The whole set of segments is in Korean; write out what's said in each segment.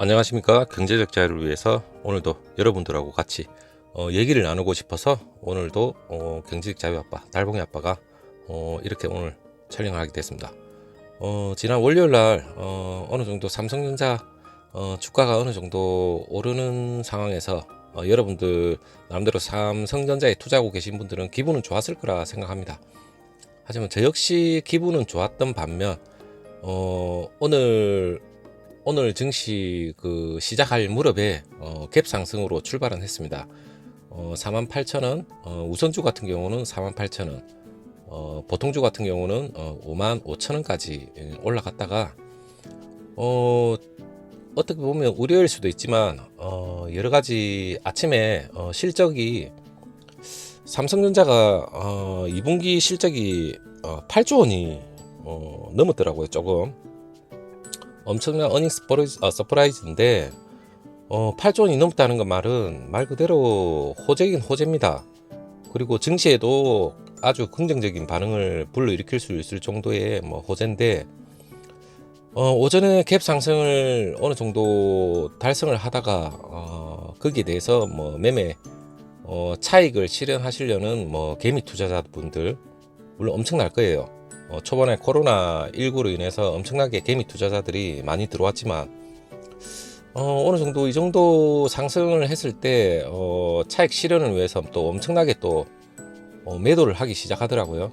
안녕하십니까 경제적 자유를 위해서 오늘도 여러분들하고 같이 어, 얘기를 나누고 싶어서 오늘도 어, 경제적 자유 아빠 달봉이 아빠가 어, 이렇게 오늘 촬영을 하게 됐습니다. 어, 지난 월요일 날 어, 어느 정도 삼성전자 어, 주가가 어느 정도 오르는 상황에서 어, 여러분들 나름대로 삼성전자에 투자하고 계신 분들은 기분은 좋았을 거라 생각합니다. 하지만 저 역시 기분은 좋았던 반면 어, 오늘 오늘 증시 그 시작할 무렵에 어, 갭 상승으로 출발은 했습니다. 어, 48,000원, 어, 우선주 같은 경우는 48,000원, 어, 보통주 같은 경우는 어, 55,000원까지 올라갔다가 어, 어떻게 보면 우려일 수도 있지만 어, 여러 가지 아침에 어, 실적이 삼성전자가 어, 2분기 실적이 어, 8조 원이 어, 넘었더라고요 조금 엄청난 어닝 스포라이즈, 어, 서프라이즈인데 어, 8조 원이 넘었다는 건 말은 말 그대로 호재긴 호재입니다. 그리고 증시에도 아주 긍정적인 반응을 불러일으킬 수 있을 정도의 뭐 호재인데 어, 오전에 갭 상승을 어느 정도 달성을 하다가 어, 거기에 대해서 뭐 매매 어, 차익을 실현하시려는 뭐 개미 투자자분들 물론 엄청날 거예요. 어, 초반에 코로나 19로 인해서 엄청나게 개미 투자자들이 많이 들어왔지만 어, 어느 정도 이 정도 상승을 했을 때 어, 차익 실현을 위해서 또 엄청나게 또 어, 매도를 하기 시작하더라고요.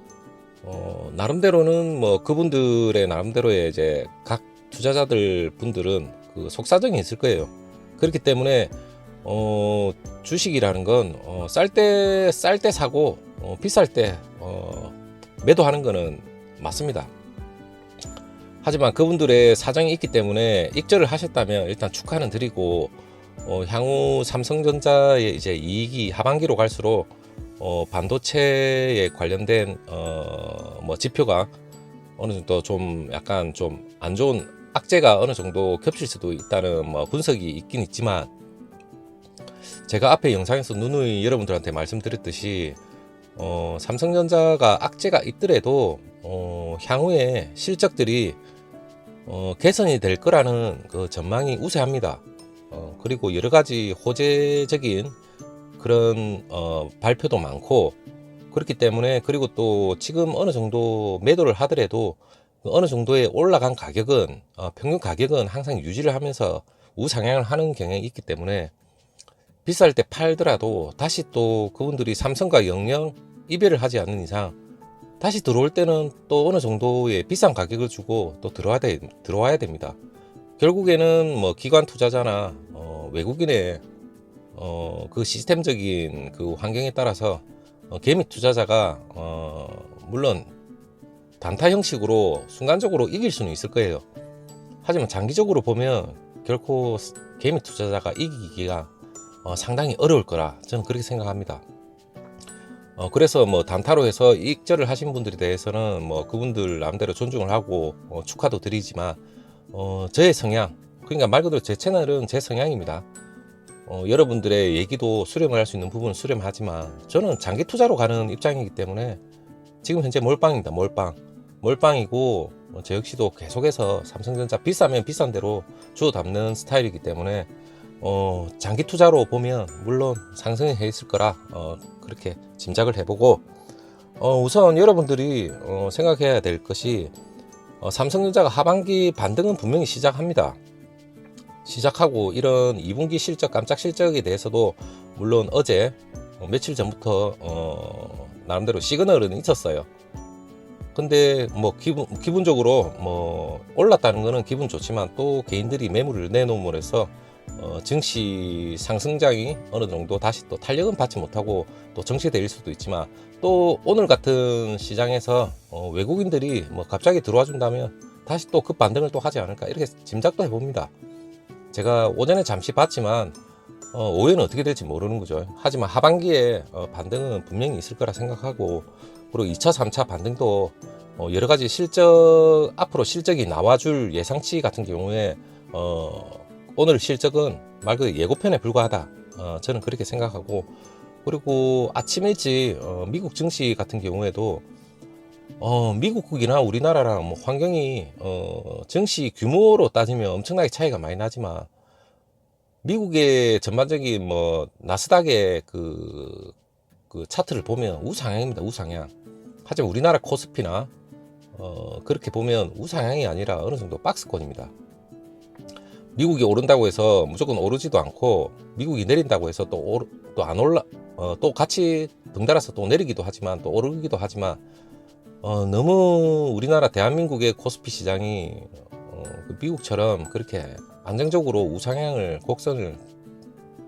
어, 나름대로는 뭐 그분들의 나름대로의 이제 각 투자자들 분들은 그 속사정이 있을 거예요. 그렇기 때문에 어, 주식이라는 건 어, 쌀때쌀때 사고 어, 비쌀 때 어, 매도하는 거는 맞습니다. 하지만 그분들의 사정이 있기 때문에 익절을 하셨다면 일단 축하는 드리고 어, 향후 삼성전자의 이제 이익이 하반기로 갈수록 어, 반도체에 관련된 어, 뭐 지표가 어느 정도 좀 약간 좀 안 좋은 악재가 어느 정도 겹칠 수도 있다는 뭐 분석이 있긴 있지만 제가 앞에 영상에서 누누이 여러분들한테 말씀드렸듯이 어, 삼성전자가 악재가 있더라도 어, 향후에 실적들이 어, 개선이 될 거라는 그 전망이 우세합니다. 어, 그리고 여러 가지 호재적인 그런 어, 발표도 많고 그렇기 때문에 그리고 또 지금 어느 정도 매도를 하더라도 그 어느 정도의 올라간 가격은 어, 평균 가격은 항상 유지를 하면서 우상향을 하는 경향이 있기 때문에 비쌀 때 팔더라도 다시 또 그분들이 삼성과 영영 이별을 하지 않는 이상 다시 들어올 때는 또 어느 정도의 비싼 가격을 주고 또 들어와야, 돼, 들어와야 됩니다. 결국에는 뭐 기관 투자자나 어, 외국인의 어, 그 시스템적인 그 환경에 따라서 어, 개미 투자자가 어, 물론 단타 형식으로 순간적으로 이길 수는 있을 거예요. 하지만 장기적으로 보면 결코 개미 투자자가 이기기가 어, 상당히 어려울 거라 저는 그렇게 생각합니다. 어, 그래서 뭐 단타로 해서 익절을 하신 분들에 대해서는 뭐 그분들 남대로 존중을 하고 어, 축하도 드리지만 어, 저의 성향 그러니까 말 그대로 제 채널은 제 성향입니다. 어, 여러분들의 얘기도 수렴을 할 수 있는 부분은 수렴하지만 저는 장기 투자로 가는 입장이기 때문에 지금 현재 몰빵입니다. 몰빵. 몰빵이고 어, 저 역시도 계속해서 삼성전자 비싸면 비싼 대로 주워 담는 스타일이기 때문에 어, 장기 투자로 보면 물론 상승해 있을 거라 어, 그렇게 짐작을 해보고 어, 우선 여러분들이 어, 생각해야 될 것이 어, 삼성전자가 하반기 반등은 분명히 시작합니다. 시작하고 이런 2분기 실적 깜짝 실적에 대해서도 물론 어제 어, 며칠 전부터 어, 나름대로 시그널은 있었어요. 근데 뭐 기분 기분적으로 뭐 올랐다는 거는 기분 좋지만 또 개인들이 매물을 내놓음으로 해서 어, 증시 상승장이 어느 정도 다시 또 탄력은 받지 못하고 또 정체될 수도 있지만 또 오늘 같은 시장에서 어, 외국인들이 뭐 갑자기 들어와 준다면 다시 또급 반등을 또 하지 않을까 이렇게 짐작도 해봅니다. 제가 오전에 잠시 봤지만 어, 오후에는 어떻게 될지 모르는 거죠. 하지만 하반기에 어, 반등은 분명히 있을 거라 생각하고 그리고 2차, 3차 반등도 어, 여러 가지 실적 앞으로 실적이 나와줄 예상치 같은 경우에 어, 오늘 실적은 말 그대로 예고편에 불과하다. 어, 저는 그렇게 생각하고 그리고 아침 일찍 어, 미국 증시 같은 경우에도 어, 미국이나 우리나라랑 뭐 환경이 어, 증시 규모로 따지면 엄청나게 차이가 많이 나지만 미국의 전반적인 뭐 나스닥의 그, 그 차트를 보면 우상향입니다. 우상향. 하지만 우리나라 코스피나 어, 그렇게 보면 우상향이 아니라 어느 정도 박스권입니다. 미국이 오른다고 해서 무조건 오르지도 않고 미국이 내린다고 해서 또 또 안 올라 어, 또 같이 등달아서 또 내리기도 하지만 또 오르기도 하지만 어, 너무 우리나라 대한민국의 코스피 시장이 어, 그 미국처럼 그렇게 안정적으로 우상향을 곡선을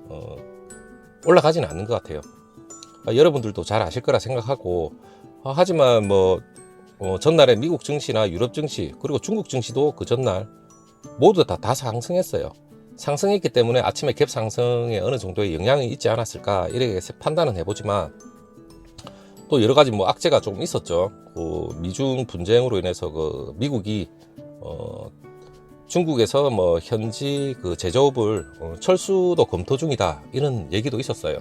어, 올라가지는 않는 것 같아요. 아, 여러분들도 잘 아실 거라 생각하고 아, 하지만 뭐 어, 전날에 미국 증시나 유럽 증시 그리고 중국 증시도 그 전날 모두 다, 다 상승했어요. 상승했기 때문에 아침에 갭 상승에 어느 정도의 영향이 있지 않았을까 이렇게 판단은 해보지만 또 여러 가지 뭐 악재가 좀 있었죠. 그 미중 분쟁으로 인해서 그 미국이 어 중국에서 뭐 현지 그 제조업을 어, 철수도 검토 중이다 이런 얘기도 있었어요.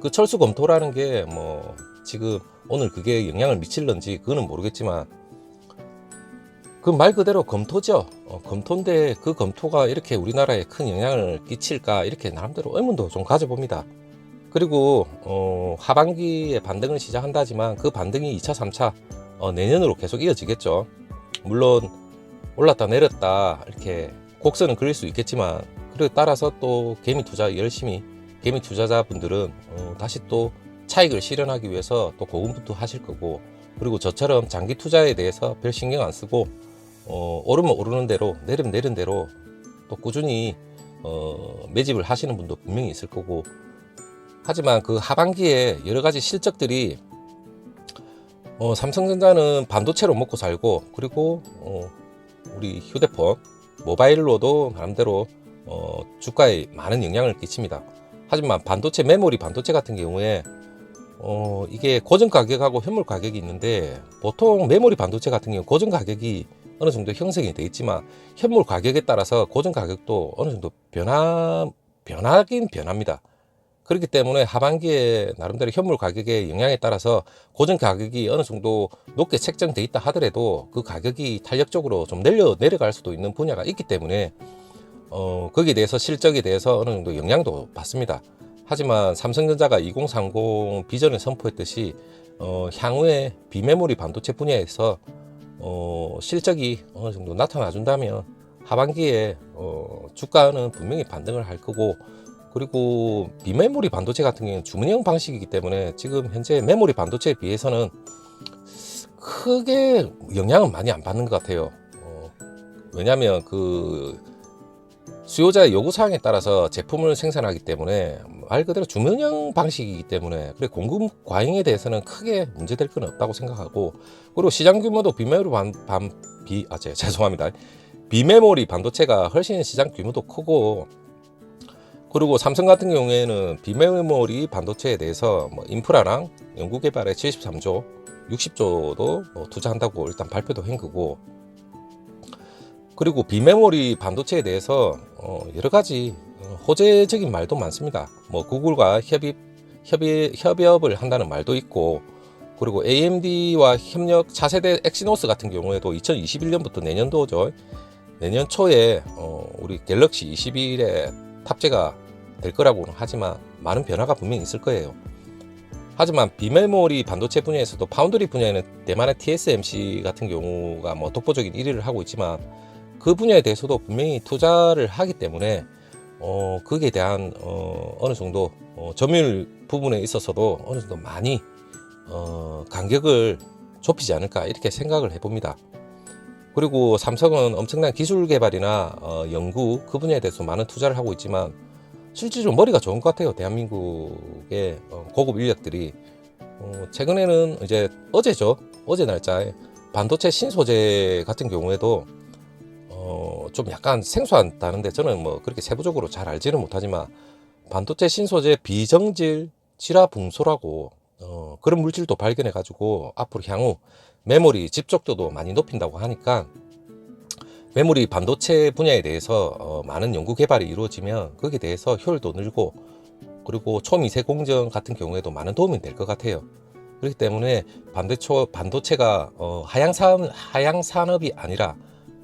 그 철수 검토라는 게 뭐 지금 오늘 그게 영향을 미칠런지 그거는 모르겠지만 그 말 그대로 검토죠. 어, 검토인데 그 검토가 이렇게 우리나라에 큰 영향을 끼칠까 이렇게 나름대로 의문도 좀 가져봅니다. 그리고 어, 하반기에 반등을 시작한다지만 그 반등이 2차, 3차 어, 내년으로 계속 이어지겠죠. 물론 올랐다 내렸다 이렇게 곡선은 그릴 수 있겠지만 그리고 따라서 또 개미 투자 열심히 개미 투자자분들은 어, 다시 또 차익을 실현하기 위해서 또 고군분투 하실 거고 그리고 저처럼 장기 투자에 대해서 별 신경 안 쓰고 어, 오르면 오르는 대로 내리면 내리는 대로 또 꾸준히 어, 매집을 하시는 분도 분명히 있을 거고 하지만 그 하반기에 여러 가지 실적들이 어, 삼성전자는 반도체로 먹고 살고 그리고 어, 우리 휴대폰 모바일로도 나름대로 어, 주가에 많은 영향을 끼칩니다. 하지만 반도체 메모리 반도체 같은 경우에 어, 이게 고정 가격하고 현물 가격이 있는데 보통 메모리 반도체 같은 경우 고정 가격이 어느 정도 형성이 돼 있지만 현물 가격에 따라서 고정 가격도 어느 정도 변화 변하긴 변합니다. 그렇기 때문에 하반기에 나름대로 현물 가격의 영향에 따라서 고정 가격이 어느 정도 높게 책정돼 있다 하더라도 그 가격이 탄력적으로 좀 내려 내려갈 수도 있는 분야가 있기 때문에 어 거기에 대해서 실적에 대해서 어느 정도 영향도 받습니다. 하지만 삼성전자가 2030 비전을 선포했듯이 어 향후에 비메모리 반도체 분야에서 어 실적이 어느 정도 나타나 준다면 하반기에 어 주가는 분명히 반등을 할 거고 그리고 비메모리 반도체 같은 경우는 주문형 방식이기 때문에 지금 현재 메모리 반도체에 비해서는 크게 영향은 많이 안 받는 것 같아요. 어, 왜냐하면 그 수요자의 요구 사항에 따라서 제품을 생산하기 때문에 말 그대로 주문형 방식이기 때문에 그래 공급 과잉에 대해서는 크게 문제될 건 없다고 생각하고 그리고 시장 규모도 비메모리 반, 반 비, 아, 제, 죄송합니다. 비메모리 반도체가 훨씬 시장 규모도 크고 그리고 삼성 같은 경우에는 비메모리 반도체에 대해서 뭐 인프라랑 연구개발에 73조, 60조도 뭐 투자한다고 일단 발표도 한 거고 그리고 비메모리 반도체에 대해서 어 여러 가지 호재적인 말도 많습니다. 뭐 구글과 협의 협의 협업을 한다는 말도 있고 그리고 AMD와 협력 차세대 엑시노스 같은 경우에도 2021년부터 내년도죠. 내년 초에 어 우리 갤럭시 21에 탑재가 될 거라고는 하지만 많은 변화가 분명히 있을 거예요. 하지만 비메모리 반도체 분야에서도 파운드리 분야에는 대만의 TSMC 같은 경우가 뭐 독보적인 1위를 하고 있지만 그 분야에 대해서도 분명히 투자를 하기 때문에 어 거기에 대한 어 어느 정도 어 점유율 부분에 있어서도 어느 정도 많이 어 간격을 좁히지 않을까 이렇게 생각을 해봅니다. 그리고 삼성은 엄청난 기술 개발이나 어 연구 그 분야에 대해서 많은 투자를 하고 있지만 실질적으로 머리가 좋은 것 같아요. 대한민국의 어, 고급 인력들이 어, 최근에는 이제 어제죠. 어제 날짜에 반도체 신소재 같은 경우에도 어, 좀 약간 생소하다는데 저는 뭐 그렇게 세부적으로 잘 알지는 못하지만 반도체 신소재 비정질 지라붕소라고 어, 그런 물질도 발견해 가지고 앞으로 향후 메모리 집적도도 많이 높인다고 하니까 메모리 반도체 분야에 대해서 어, 많은 연구 개발이 이루어지면 거기에 대해서 효율도 늘고 그리고 초미세 공정 같은 경우에도 많은 도움이 될 것 같아요. 그렇기 때문에 반도체 반도체가 어, 하향 산 하향 산업이 아니라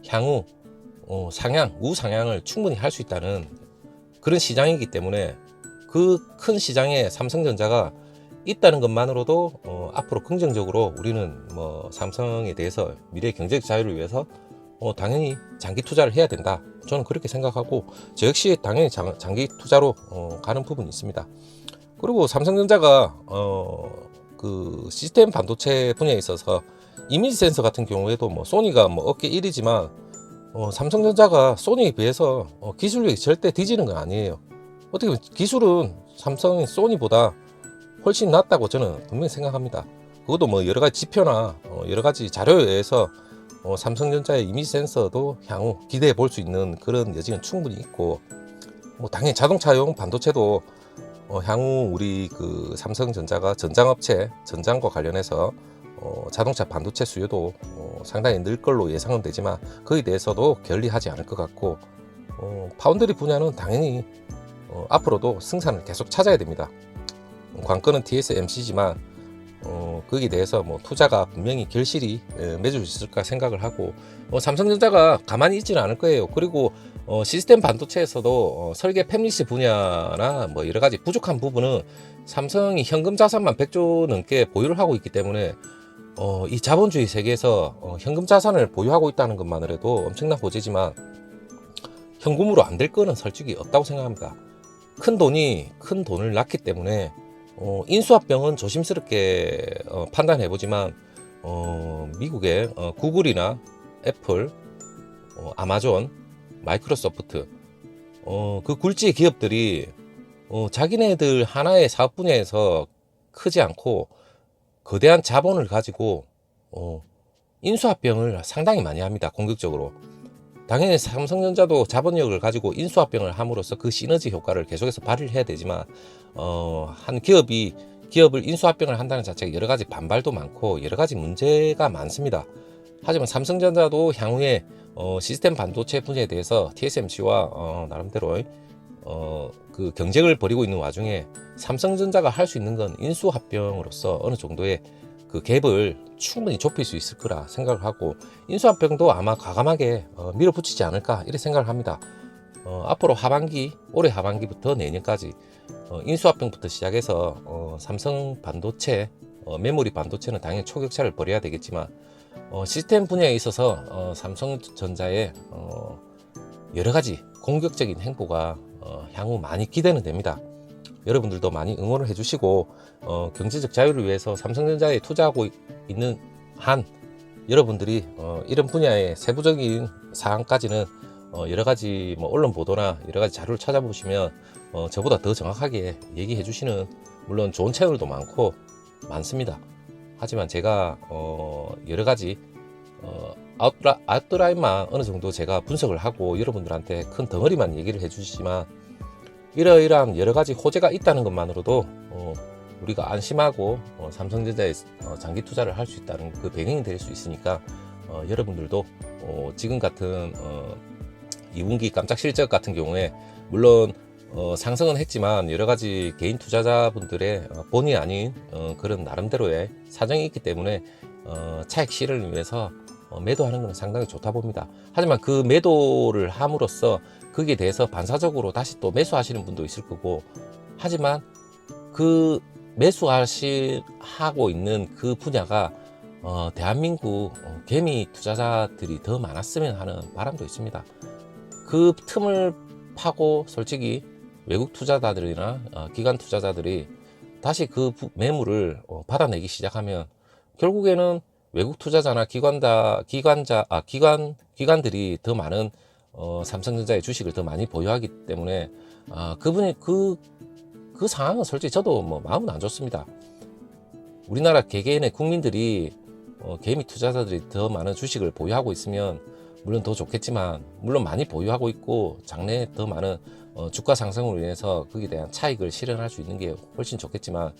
향후 어, 상향 우상향을 충분히 할 수 있다는 그런 시장이기 때문에 그 큰 시장에 삼성전자가 있다는 것만으로도 어, 앞으로 긍정적으로 우리는 뭐 삼성에 대해서 미래 경제적 자유를 위해서 어, 당연히 장기 투자를 해야 된다. 저는 그렇게 생각하고 저 역시 당연히 장, 장기 투자로 어, 가는 부분이 있습니다. 그리고 삼성전자가 어, 그 시스템 반도체 분야에 있어서 이미지 센서 같은 경우에도 뭐 소니가 뭐 업계 1위지만 어, 삼성전자가 소니에 비해서 어, 기술력이 절대 뒤지는 건 아니에요. 어떻게 보면 기술은 삼성이 소니보다 훨씬 낫다고 저는 분명히 생각합니다. 그것도 뭐 여러 가지 지표나 어, 여러 가지 자료에 의해서 어, 삼성전자의 이미지 센서도 향후 기대해 볼 수 있는 그런 여지는 충분히 있고 뭐 당연히 자동차용 반도체도 어, 향후 우리 그 삼성전자가 전장업체 전장과 관련해서 어, 자동차 반도체 수요도 어, 상당히 늘 걸로 예상은 되지만 거기에 대해서도 결리하지 않을 것 같고 어, 파운드리 분야는 당연히 어, 앞으로도 승산을 계속 찾아야 됩니다. 관건은 TSMC지만 어, 거기에 대해서 뭐 투자가 분명히 결실이 에, 맺을 수 있을까 생각을 하고 어, 삼성전자가 가만히 있지는 않을 거예요. 그리고 어, 시스템 반도체에서도 어, 설계 팹리시 분야나 뭐 여러 가지 부족한 부분은 삼성이 현금 자산만 100조 넘게 보유를 하고 있기 때문에 어, 이 자본주의 세계에서 어, 현금 자산을 보유하고 있다는 것만으로도 엄청난 호재지만 현금으로 안 될 거는 솔직히 없다고 생각합니다. 큰 돈이 큰 돈을 낳기 때문에 어, 인수합병은 조심스럽게 어, 판단해 보지만 어, 미국의 어, 구글이나 애플, 어, 아마존, 마이크로소프트 어, 그 굴지 기업들이 어, 자기네들 하나의 사업 분야에서 크지 않고 거대한 자본을 가지고 어, 인수합병을 상당히 많이 합니다. 공격적으로. 당연히 삼성전자도 자본력을 가지고 인수합병을 함으로써 그 시너지 효과를 계속해서 발휘를 해야 되지만 어, 한 기업이 기업을 인수합병을 한다는 자체가 여러 가지 반발도 많고 여러 가지 문제가 많습니다. 하지만 삼성전자도 향후에 어, 시스템 반도체 분야에 대해서 TSMC와 어, 나름대로 어, 그 경쟁을 벌이고 있는 와중에 삼성전자가 할 수 있는 건 인수 합병으로서 어느 정도의 그 갭을 충분히 좁힐 수 있을 거라 생각을 하고 인수 합병도 아마 과감하게 어, 밀어붙이지 않을까 이렇게 생각을 합니다. 어, 앞으로 하반기 올해 하반기부터 내년까지 어, 인수 합병부터 시작해서 어, 삼성 반도체 어, 메모리 반도체는 당연히 초격차를 벌여야 되겠지만 어, 시스템 분야에 있어서 어, 삼성전자의 어, 여러 가지 공격적인 행보가 어, 향후 많이 기대는 됩니다. 여러분들도 많이 응원을 해주시고 어, 경제적 자유를 위해서 삼성전자에 투자하고 있는 한 여러분들이 어, 이런 분야의 세부적인 사항까지는 어, 여러 가지 뭐 언론 보도나 여러 가지 자료를 찾아보시면 어, 저보다 더 정확하게 얘기해 주시는 물론 좋은 채널도 많고 많습니다. 하지만 제가 어, 여러 가지 어, 아웃라, 아웃라인만 어느 정도 제가 분석을 하고 여러분들한테 큰 덩어리만 얘기를 해주시지만 이러이러한 여러 가지 호재가 있다는 것만으로도 어, 우리가 안심하고 어, 삼성전자에 어, 장기 투자를 할 수 있다는 그 배경이 될 수 있으니까 어, 여러분들도 어, 지금 같은 어, 2분기 깜짝 실적 같은 경우에 물론 어, 상승은 했지만 여러 가지 개인 투자자분들의 어, 본의 아닌 어, 그런 나름대로의 사정이 있기 때문에 어, 차익 실현을 위해서 어, 매도하는 것은 상당히 좋다 봅니다. 하지만 그 매도를 함으로써 거기에 대해서 반사적으로 다시 또 매수하시는 분도 있을 거고 하지만 그 매수하시 하고 있는 그 분야가 어, 대한민국 어, 개미 투자자들이 더 많았으면 하는 바람도 있습니다. 그 틈을 파고 솔직히 외국 투자자들이나 어, 기관 투자자들이 다시 그 부- 매물을 어, 받아내기 시작하면 결국에는 외국 투자자나 기관다 기관자 아 기관 기관들이 더 많은 어, 삼성전자의 주식을 더 많이 보유하기 때문에 아, 그분이 그, 그 상황은 솔직히 저도 뭐 마음은 안 좋습니다. 우리나라 개개인의 국민들이 어, 개미 투자자들이 더 많은 주식을 보유하고 있으면 물론 더 좋겠지만 물론 많이 보유하고 있고 장래에 더 많은 어, 주가 상승으로 인해서 거기에 대한 차익을 실현할 수 있는 게 훨씬 좋겠지만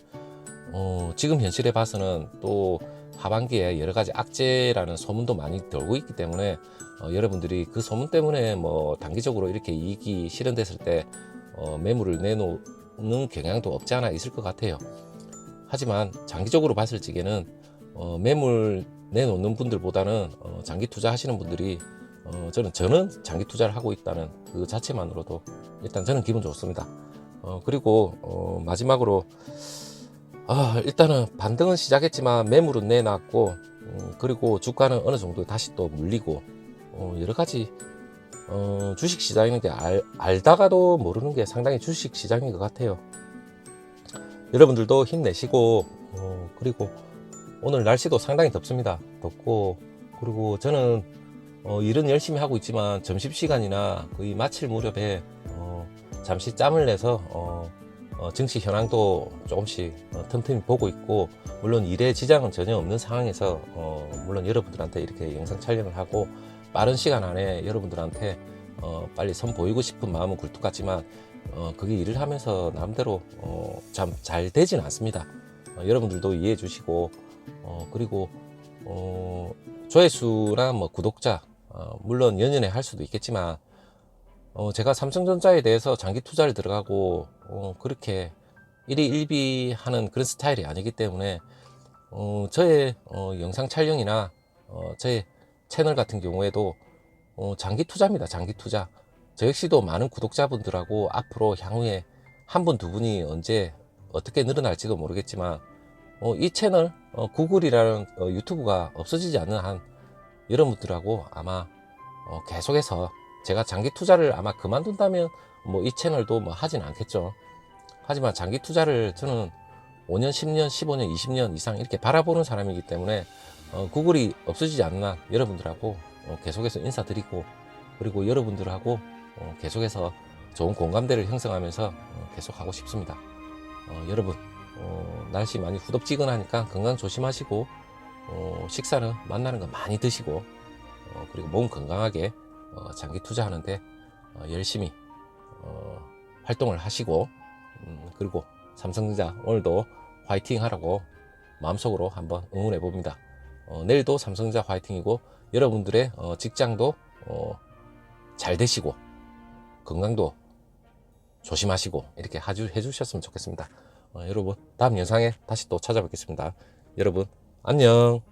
어, 지금 현실에 봐서는 또 하반기에 여러 가지 악재라는 소문도 많이 돌고 있기 때문에 어, 여러분들이 그 소문 때문에 뭐 단기적으로 이렇게 이익이 실현됐을 때 어, 매물을 내놓는 경향도 없지 않아 있을 것 같아요. 하지만 장기적으로 봤을 적에는 어, 매물 내놓는 분들보다는 어, 장기 투자하시는 분들이 어, 저는 저는 장기 투자를 하고 있다는 그 자체만으로도 일단 저는 기분 좋습니다. 어, 그리고 어, 마지막으로 아, 일단은 반등은 시작했지만 매물은 내놨고 음, 그리고 주가는 어느 정도 다시 또 물리고 어, 여러 가지 어, 주식 시장인 게 알, 알다가도 모르는 게 상당히 주식 시장인 것 같아요. 여러분들도 힘내시고 어, 그리고 오늘 날씨도 상당히 덥습니다. 덥고 그리고 저는 어, 일은 열심히 하고 있지만 점심시간이나 거의 마칠 무렵에 어, 잠시 짬을 내서 어, 어, 증시 현황도 조금씩 어, 틈틈이 보고 있고 물론 일에 지장은 전혀 없는 상황에서 어, 물론 여러분들한테 이렇게 영상 촬영을 하고 빠른 시간 안에 여러분들한테 어, 빨리 선 보이고 싶은 마음은 굴뚝 같지만 어, 그게 일을 하면서 어, 참잘 되진 않습니다. 어, 여러분들도 이해해 주시고 어, 그리고 어, 조회수나 뭐 구독자 어, 물론 연연해 할 수도 있겠지만 어, 제가 삼성전자에 대해서 장기 투자를 들어가고 어, 그렇게 일희 일비하는 그런 스타일이 아니기 때문에 어, 저의 어, 영상 촬영이나 어, 저의 채널 같은 경우에도 어, 장기 투자입니다. 장기 투자. 저 역시도 많은 구독자분들하고 앞으로 향후에 한 분, 두 분이 언제 어떻게 늘어날지도 모르겠지만 어, 이 채널 어, 구글이라는 어, 유튜브가 없어지지 않는 한 여러분들하고 아마 어, 계속해서 제가 장기 투자를 아마 그만둔다면 뭐 이 채널도 뭐 하진 않겠죠. 하지만 장기 투자를 저는 5년, 10년, 15년, 20년 이상 이렇게 바라보는 사람이기 때문에 어, 구글이 없어지지 한 여러분들하고 어, 계속해서 인사드리고 그리고 여러분들하고 어, 계속해서 좋은 공감대를 형성하면서 어, 계속 하고 싶습니다. 어, 여러분 어, 날씨 많이 후덥지근하니까 건강 조심하시고 어, 식사는 만나는 거 많이 드시고 어, 그리고 몸 건강하게 어, 장기 투자하는데 어, 열심히 어, 활동을 하시고 음, 그리고 삼성전자 오늘도 화이팅 하라고 마음속으로 한번 응원해 봅니다. 어, 내일도 삼성전자 화이팅이고 여러분들의 어, 직장도 어, 잘 되시고 건강도 조심하시고 이렇게 하주, 해주셨으면 좋겠습니다. 어, 여러분 다음 영상에 다시 또 찾아뵙겠습니다. 여러분 안녕.